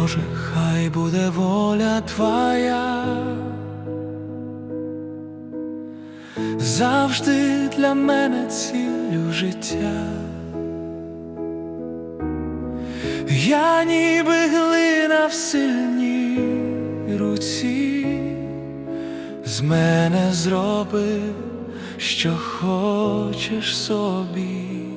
Боже, хай буде воля Твоя. Завжди для мене ціллю життя. Я ніби глина в сильній руці, з мене зроби, що хочеш собі.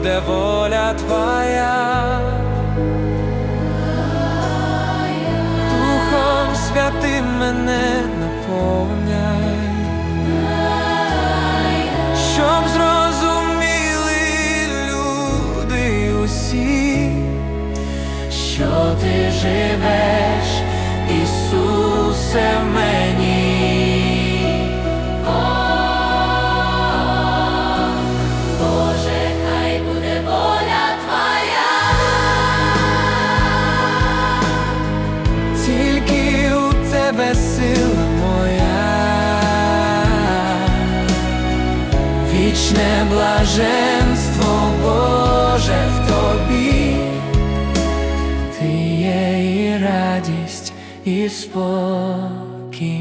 Буде воля Твоя, Духом Святим мене наповняй, щоб зрозуміли люди усі, що ти живеш, тебе сила моя, вічне блаженство Боже в тобі, ти є і радість, і спокій.